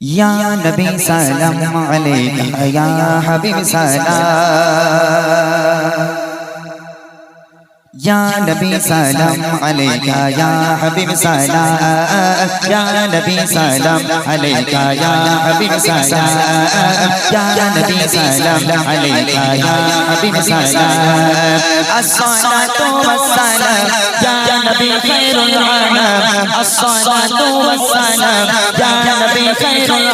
يا نبي سلام عليك يا حبيب سلام. يا نبي سلام عليك يا حبيب سلام. يا نبي سلام عليك يا حبيب سلام. يا نبي سلام عليك يا حبيب سلام. الصلاة والسلام یا نبی خیر العالم الصلاة والسلام خير يا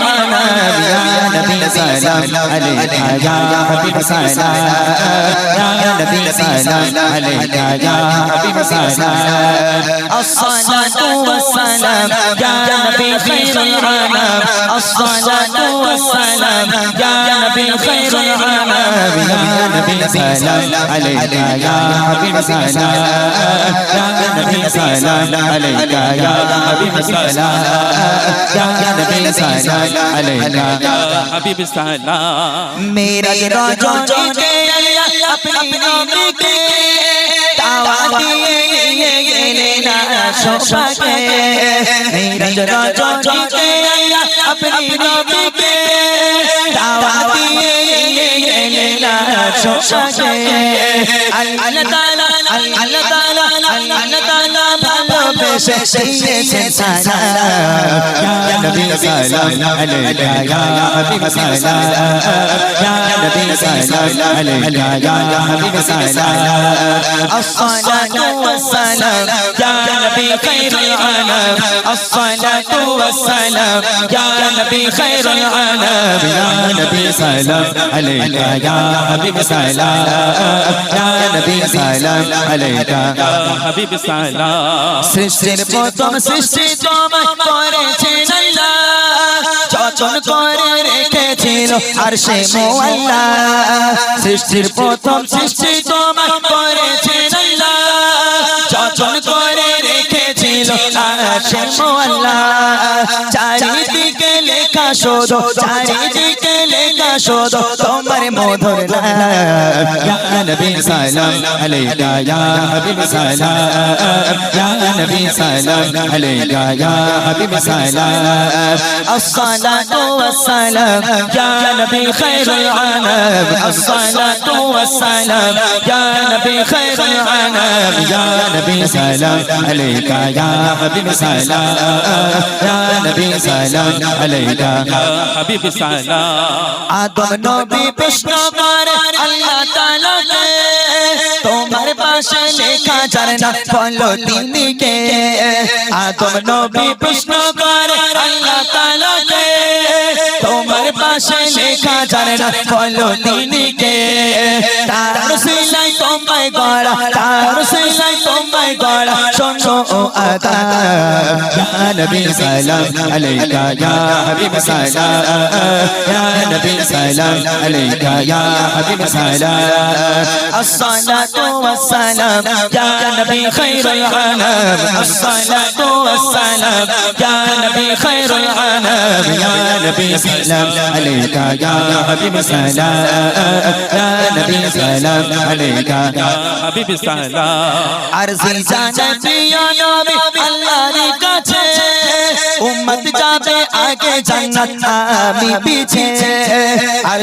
يا نبي سلام عليك يا حبيب سلام يا نبي سلام عليك يا حبيب سلام الصلاة والسلام يا نبي خير العالم الصلاة والسلام يا نبي خير العالم يا نبي سلام عليك يا حبيب سلام نبی سلام علیکا یا حبیب سلام یا نبی سلام علیکا یا حبیب سلام میرا رجو دے اپنی نبی کے دعوا دیے لینا شوقا کے میرا رجو دے اپنی نبی کے دعوا دیے لینا شوقا کے اللہ تعالی اللہ تعالی شيء سلام يا نبي سلام عليك. يا حبيب سلام يا نبي سلام عليك. يا حبيب سلام. الصلاة والسلام يا نبي خير العالم الصلاة والسلام يا نبي خير العالم يا نبي سلام. عليك يا حبيب سلام. يا نبي سلام. عليك يا حبيب سلام. প্রথম সৃষ্টি তোমায় আল্লাহ যতন করে রেখেছিল আর সে মোয়াল্লা। সৃষ্টির প্রথম সৃষ্টি তোমায় আল্লাহ যতন করে রেখেছিল আর সে মোয়াল্লা। লেখা শোধো চারিদিকে লেখা শোধো তোমার মধুর নবী সালাম আলাইকা ইয়া হাবিব সালাম ইয়া নবী সালাম আলাইকা ইয়া হাবিব সালাম আসসালাতু ওয়াসসালাম ইয়া নবী খায়রুল আনাম আসসালাতু ওয়াসসালাম ইয়া নবী খায়রুল আনাম ইয়া নবী সালাম আলাইকা ইয়া হাবিব সালাম ইয়া নবী সালাম আলাইকা হাবিব সালাম। আদম নবী প্রশ্ন করে আল্লাহ তাআলাকে তোমার পাশে লেখা যায় না বলো তিনি কে আদম নবী প্রশ্ন করে আল্লাহ তাআলাকে তোমার পাশে লেখা যায় না বলো তিনি কে তার তোমায় গড়া তার সিলাই তোমায় গড়া শোনো ও আতা ইয়া নবী সালাম আলাইকা ইয়া হাবিব সালাম ইয়া নবী সালাম আলাইকা ইয়া হাবিব সালাম আসসালাতু ওয়াসসালাম ইয়া নবী খাইরুল আনাম আসসালাতু ওয়াসসালাম ইয়া নবী খাইরুল আনাম ইয়া নবী সালাম আলাইকা ইয়া হাবিব সালাম হাবিবি আর আল্লাহর কাছে উম্মত যাবে আগে জান্নাত আমি পিছে। আর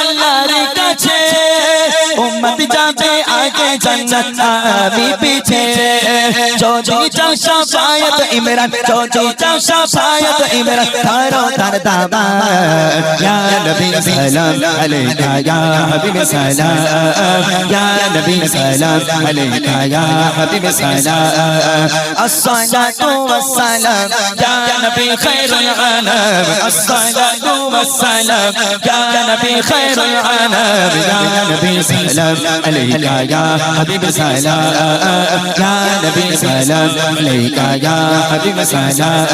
আল্লাহর কাছে مت جاتے آگے جنت آبی پیچھے جو جی جو شفایت عمران جو جی جو شفایت عمران تارو تار دادا یا نبی سلام علیہ یا حبیب سلام یا نبی سلام علیہ یا حبیب سلام الصلاة والسلام يا نبي خير العالم الصلاة والسلام يا نبي خير العالم يا نبي سلام سلام عليك يا حبيب سلام. يا نبي سلام. عليك يا حبيب سلام.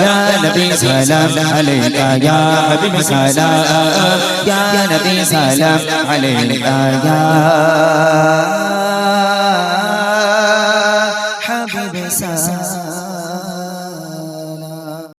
يا نبي سلام. عليك يا حبيب سلام. يا نبي سلام. عليك يا